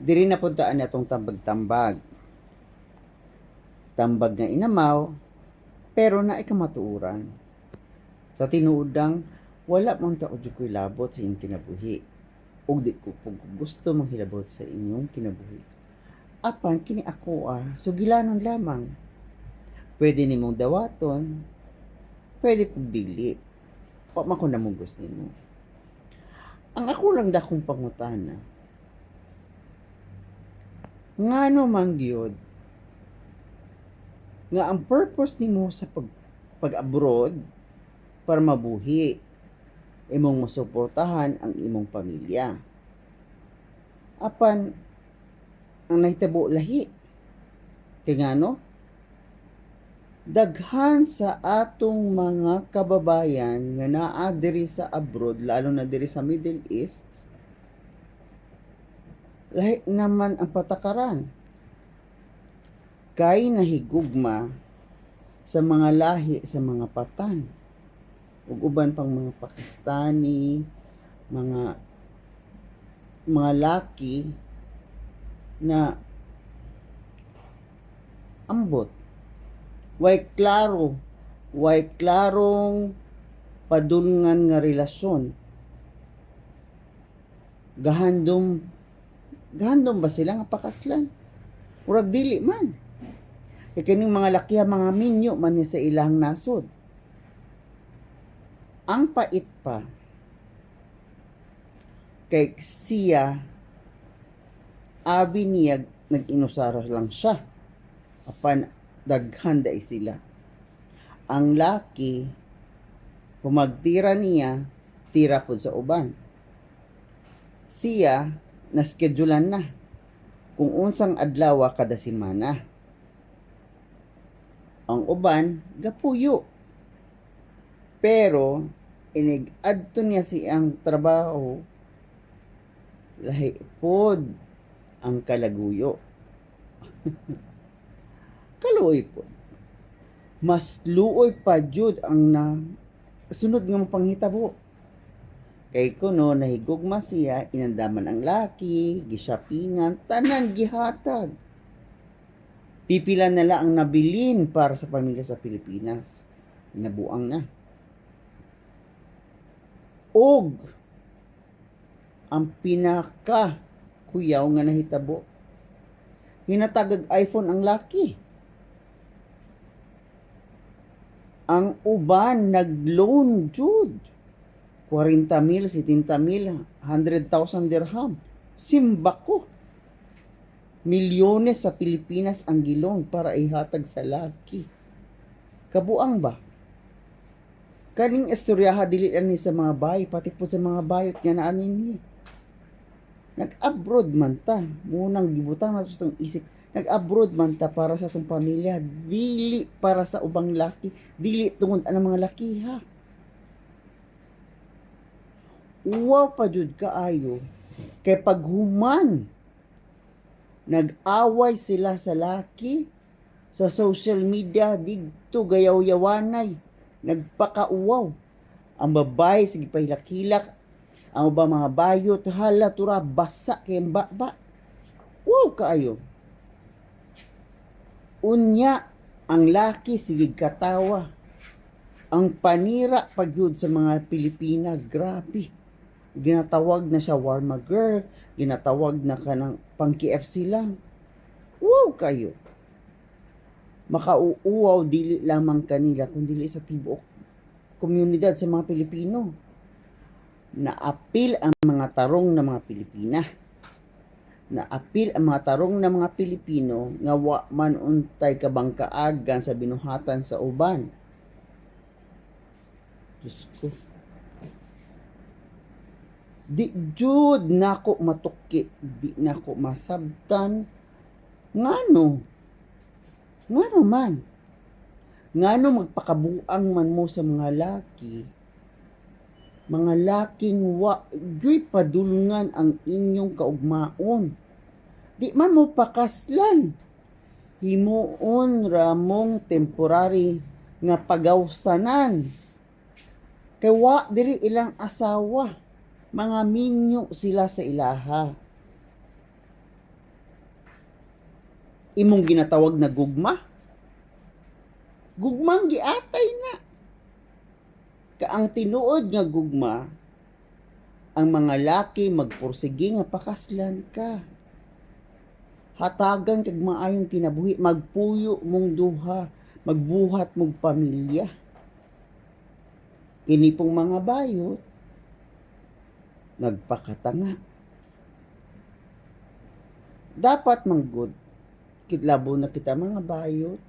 Diri na puntaan atong tambag-tambag. Tambag nga inamaw, pero na ikamatuuran. Sa tinuodang, wala mong tao di ko'y labot sa inyong kinabuhi. Ug di ko pug gusto mong hilabot sa inyong kinabuhi. Apan kini ako ah, sugilanon lamang. Pwede nimong dawaton, pwede pug dili. Wa man ko namong gusto nimo. Ang ako lang dakong pangutana, ngano man gyud. Nga ang purpose nimo sa pag pag-abroad para mabuhi imong masuportahan ang imong pamilya. Apan ang nahitabo lahi. Kay ngano daghan sa atong mga kababayan nga naa diri sa abroad lalo na diri sa Middle East lahi naman ang patakaran. Kay nahigugma sa mga lahi sa mga patan. ug uban pang mga Pakistani, mga mga laki na ambot. Way klaro, way klarong padulngan nga relasyon. Gahandom Gandom ba sila nga pakaslan? Murag dili man. Kay kining mga lakiha mga minyo man ni sa ilang nasod. Ang pait pa kay siya abi niya nag-inusara lang siya. Apan daghan day sila. Ang laki pumagtira niya tira pod sa uban. Siya na-schedulean na kung unsang adlaw kada semana. Ang uban, gapuyo. Pero, inig-adto niya siyang trabaho, lahi pod ang kalaguyo. Kaluoy po. Mas luoy pa jud ang na sunod nga panghitabo. Kay kuno nahigugma siya, inandaman ang laki, gisyapingan, tanan gihatag. Pipila na lang ang nabilin para sa pamilya sa Pilipinas. Nabuang na. Og ang pinaka kuyaw nga nahitabo. Hinatagag iPhone ang laki. Ang uban nag-loan jud. 40 mil, 70 mil, 100,000 dirham. Simba ko. Milyones sa Pilipinas ang gilong para ihatag sa laki. Kabuang ba? Kaning istoryaha dili lang ni sa mga bay, pati po sa mga bayot nga naanin niya. Nag-abroad man ta. Munang gibutang na itong isip. Nag-abroad man ta para sa itong pamilya. Dili para sa ubang laki. Dili tungod ang mga laki ha. Uwa pa jud kaayo. Kay paghuman nag-away sila sa laki sa social media didto gayaw-yawanay. Nagpakauwaw. Ang babae sige pahilak-hilak. Ang ba mga bayot hala tura basa kay baba. Wow kaayo. Unya ang laki sige katawa. Ang panira pagyud sa mga Pilipina grabe ginatawag na siya warma girl, ginatawag na ka ng pang KFC lang. Wow kayo. Makauuwaw dili lamang kanila kundi sa tibuok komunidad sa mga Pilipino. Naapil ang mga tarong ng mga Pilipina. Naapil ang mga tarong ng mga Pilipino nga wa man untay kabangkaagan sa binuhatan sa uban. Diyos ko di jud nako matukki di nako masabtan. Ngano? Ngano man? Ngano magpakabuang man mo sa mga laki? Mga laking wa gyoy padulungan ang inyong kaugmaon. Di man mo pakaslan. Himuon ramong temporary nga pagawsanan. Kay wa diri ilang asawa mga minyo sila sa ilaha. imong ginatawag na gugma? Gugmang giatay na. Kaang tinuod nga gugma ang mga laki magpursige nga pakaslan ka. Hatagan kag maayong kinabuhi magpuyo mong duha magbuhat mong pamilya. Kini pong mga bayot nagpakatanga. Dapat manggod kitlabo na kita mga bayot.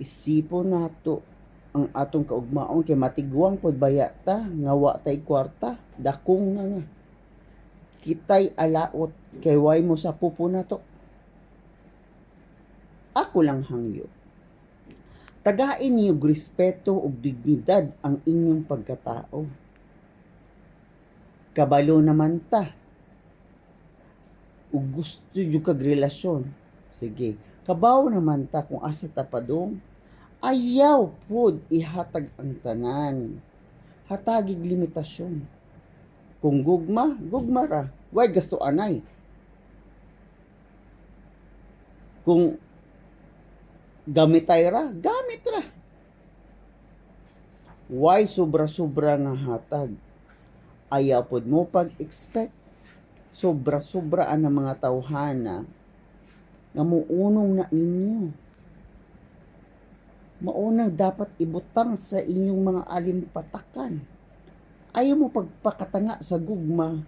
Isipon nato ang atong kaugmaon kay matigwang pod bayata nga wa tay kwarta dakong nga nga. Kitay alaot kay way mo sa pupo nato ako lang hangyo. Tagain niyo respeto ug dignidad ang inyong pagkatao kabalo naman ta. Ug gusto jud kag relasyon sige. Kabaw naman ta kung asa ta padong ayaw pod ihatag ang tanan. Hatagig limitasyon. Kung gugma gugma ra. Way gasto anay. Kung gamitay ra gamit ra. Why sobra-sobra nga hatag ayaw pod mo pag-expect. Sobra-sobra ang mga tawhana nga muunong na ninyo. Maunang dapat ibutang sa inyong mga alimpatakan. Ayaw mo pagpakatanga sa gugma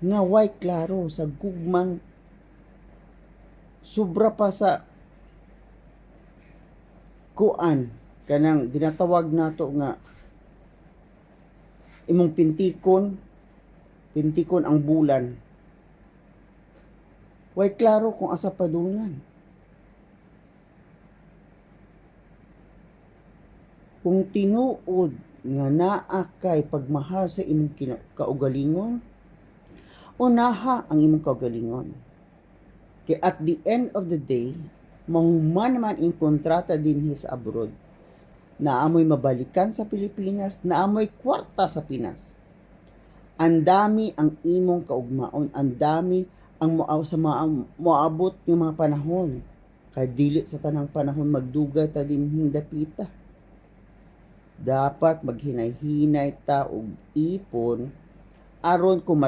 nga way klaro sa gugmang sobra pa sa kuan. Kanang ginatawag nato nga imong pintikon pintikon ang bulan. Way klaro kung asa padungan kung tinuod nga naa kay pagmahal sa imong kaugalingon unaha ang imong kaugalingon. Kay at the end of the day mahuman man in kontrata din sa abroad naamoy mabalikan sa Pilipinas naamoy kwarta sa Pinas. Ang dami ang imong kaugmaon ang dami ang moaw sa mga moabot ng mga panahon. Kay dili sa tanang panahon magdugay ta din hindapita dapat maghinay-hinay ta og ipon aron kung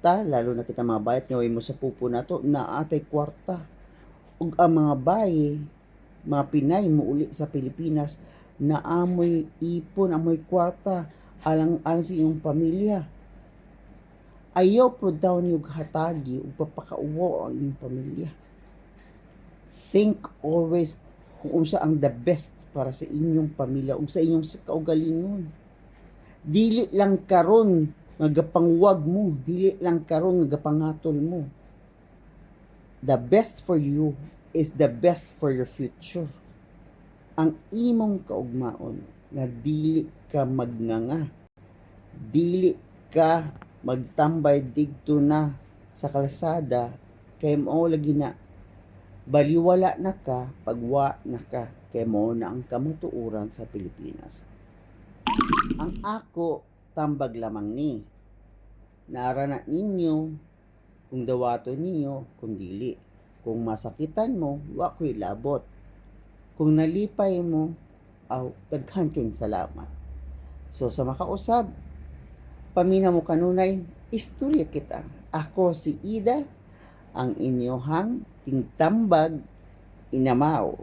ta lalo na kita mga bayat nga way mo sa pupo nato na atay kwarta. Ug ang mga baye mga Pinay muuli sa Pilipinas na amoy ipon amoy kwarta alang alang sa iyong pamilya. Ayaw po daw niyo hatagi ug papakauwo ang inyong pamilya. Think always kung unsa ang the best para sa inyong pamilya ug sa inyong kaugalingon. Dili lang karon nga gapangwag mo dili lang karon nga gapangatol mo. The best for you is the best for your future ang imong kaugmaon nga dili ka magnanga dili ka magtambay digto na sa kalsada kay mao lagi na baliwala na ka pagwa na ka kay mo na ang kamutuuran sa Pilipinas. Ang ako tambag lamang ni naara na ninyo kung dawato ninyo kung dili. Kung masakitan mo wa ko'y labot kung nalipay mo aw daghan king salamat. So sa makausab pamina mo kanunay istorya kita. Ako si Ida ang inyohang tingtambag inamaw